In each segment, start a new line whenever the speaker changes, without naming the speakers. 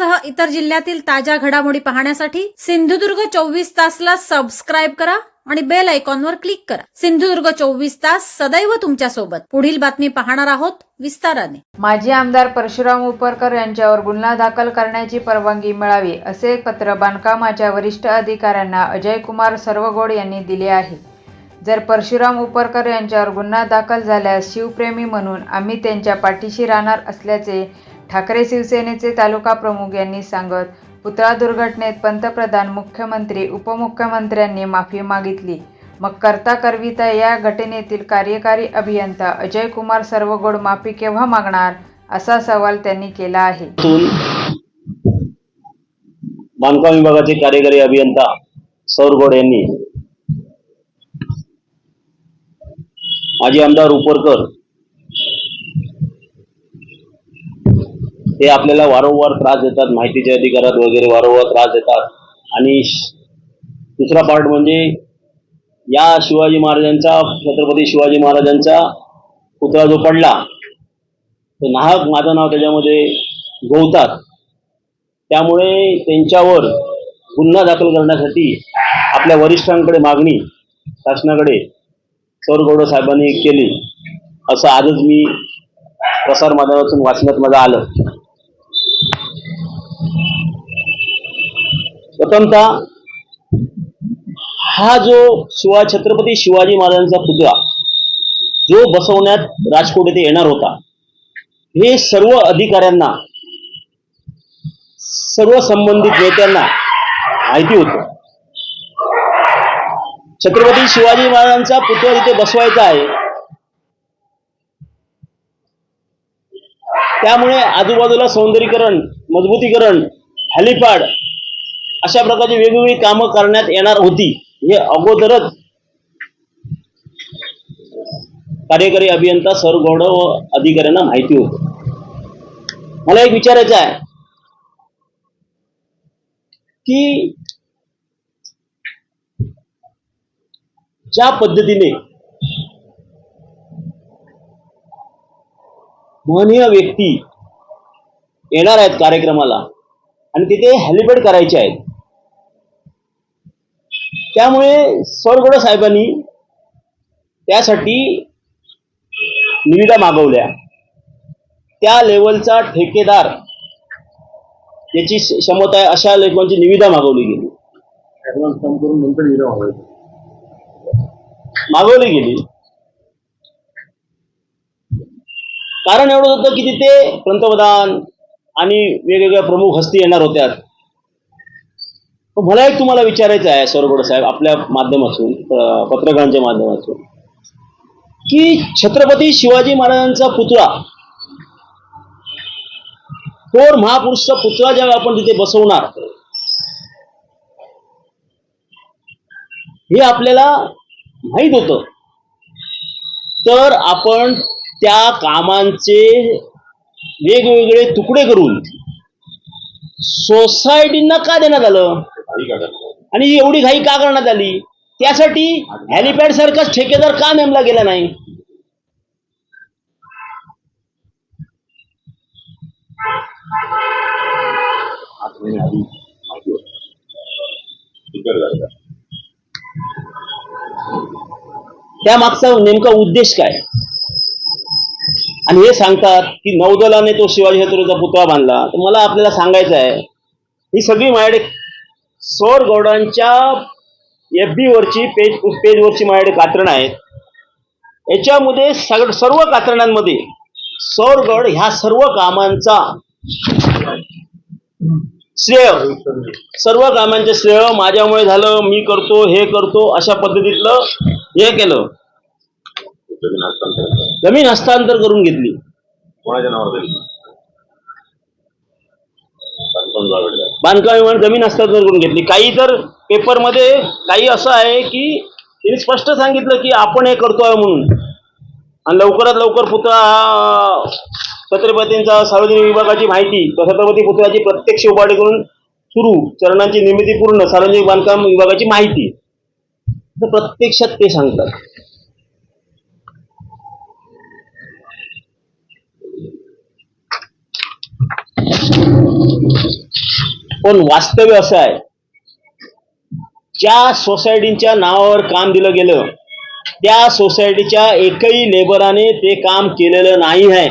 यासह इतर जिल्ह्यातील ताज्या घडामोडी पाहण्यासाठी सिंधुदुर्ग चोवीस तासला सबस्क्राईब करा आणि बेल आयकॉनवर क्लिक करा. सिंधुदुर्ग चोवीस तास सदैव तुमच्यासोबत पुढील बातमी पाहणार आहोत विस्ताराने.
माजी आमदार परशुराम उपरकर यांच्यावर गुन्हा दाखल करण्याची परवानगी मिळावी असे पत्र बांधकामाच्या वरिष्ठ अधिकाऱ्यांना अजय कुमार सर्वगोड यांनी दिले आहे. जर परशुराम उपरकर यांच्यावर गुन्हा दाखल झाल्यास शिवप्रेमी म्हणून आम्ही त्यांच्या पाठीशी राहणार असल्याचे ठाकरे शिवसेनेचे तालुका प्रमुख यांनी सांगत पुतळा दुर्घटनेत पंतप्रधान मुख्यमंत्री उपमुख्यमंत्र्यांनी माफी मागितली. मग करता करविता या घटनेतील कार्यकारी अभियंता अजय कुमार सर्वगोड माफी केव्हा मागणार असा सवाल त्यांनी केला आहे.
बांधकाम विभागाचे कार्यकारी अभियंता सौरगोड यांनी माजी आमदार उपरकर हे आपल्याला वारंवार त्रास देतात माहितीच्या अधिकारात वगैरे वारंवार त्रास देतात. आणि दुसरा पार्ट म्हणजे या शिवाजी महाराजांचा छत्रपती शिवाजी महाराजांचा पुतळा जो पडला तो नाहक माझं नाव त्याच्यामध्ये गोवतात. त्यामुळे त्यांच्यावर गुन्हा दाखल करण्यासाठी आपल्या वरिष्ठांकडे मागणी शासनाकडे सौरगौड साहेबांनी केली. असं आजच मी प्रसार माध्यमातून वाचण्यात माझं आलं. प्रथमतः हा जो शिवा छत्रपती शिवाजी महाराजांचा पुतळा जो बसवण्यात राजकोट येथे येणार होता हे सर्व अधिकाऱ्यांना सर्व संबंधित नेत्यांना माहिती होतं. छत्रपती शिवाजी महाराजांचा पुतळा तिथे बसवायचा आहे. त्यामुळे आजूबाजूला सौंदर्यीकरण मजबूतीकरण हॅलिपॅड अशा प्रकारची वेगवेगळी कामं करण्यात येणार होती. हे अगोदरच कार्यकारी अभियंता सर गौडव अधिकाऱ्यांना माहिती होती. मला एक विचारायचं आहे की ज्या पद्धतीने महनीय व्यक्ती येणार आहेत कार्यक्रमाला आणि तिथे हॅलिपॅड करायचे आहेत त्यामुळे सरगोड साहेबांनी त्यासाठी निविदा मागवल्या. त्या लेवलचा ठेकेदार याची क्षमता आहे अशा लेखांची निविदा मागवली गेली. मागवली गेली. कारण एवढं होतं की तिथे पंतप्रधान आणि वेगवेगळ्या प्रमुख हस्ती येणार होत्या मला एक तुम्हाला विचारायचं आहे सरगोड साहेब आपल्या माध्यमातून पत्रकारांच्या माध्यमातून की छत्रपती शिवाजी महाराजांचा पुतळा थोर महापुरुषचा पुतळा ज्यावेळी आपण तिथे बसवणार हे आपल्याला माहीत होतं. तर आपण त्या कामांचे वेगवेगळे तुकडे करून सोसायटींना का देण्यात आलं? आणि एवढी घाई का करण्यात आली? त्यासाठी हॅलिपॅड सारखाच ठेकेदार का नेमला गेला नाही? त्या मागचा नेमका उद्देश काय? आणि हे सांगतात की नौदलाने तो शिवाजी छत्रपतीचा पुतळा बांधला. तर मला आपल्याला सांगायचं आहे ही सगळी माझ्याकडे सौर गौडांच्या एफ बी वरची पेज पेजवरची माझ्याकडे कात्रणं आहेत. याच्यामध्ये सगळं सर्व कात्रणा सौरगड ह्या सर्व कामांचा श्रेय सर्व कामांचे श्रेय माझ्यामुळे झालं मी करतो हे करतो अशा पद्धतीतलं हे केलं. जमीन हस्तांतर करून घेतली.
कोणाच्या नावावर बांधकाम
विमान जमीन हस्तांतरण करून घेतली. काही तर पेपरमध्ये काही असं आहे की त्यांनी स्पष्ट सांगितलं की आपण हे करतोय म्हणून. आणि लवकरात लवकर पुतळा छत्रपतींचा सार्वजनिक विभागाची माहिती छत्रपती पुतळ्याची प्रत्यक्ष उभारणी करून सुरू चरणांची निर्मिती पूर्ण सार्वजनिक बांधकाम विभागाची माहिती. तर प्रत्यक्षात ते सांगतात. पण वास्तव्य असं आहे. ज्या सोसायटीच्या नावावर काम दिलं गेलं त्या सोसायटीच्या एकही लेबराने ते काम केलेलं नाही आहे.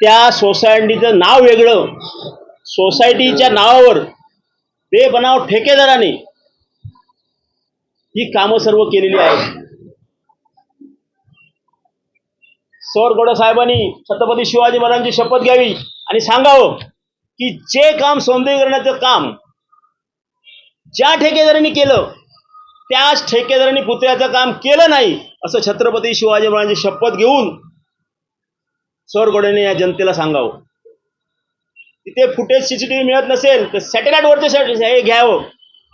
त्या सोसायटीचं नाव वेगळं सोसायटीच्या नावावर ते बनाव ठेकेदाराने ही कामं सर्व केलेली आहेत. सौर साहेबांनी छत्रपती शिवाजी महाराजांची शपथ घ्यावी आणि सांगावं की जे काम सौंदर्यीकरणाचं काम ज्या ठेकेदारांनी केलं त्याच ठेकेदारांनी पुतळ्याचं काम केलं नाही असं छत्रपती शिवाजी महाराजांची शपथ घेऊन सौर या जनतेला सांगावं. तिथे फुटेज सीसीटीव्ही मिळत नसेल तर सॅटेलाईटवरचे हे घ्यावं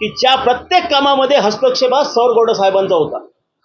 की ज्या प्रत्येक कामामध्ये हस्तक्षेप हा सौरगोड साहेबांचा होता.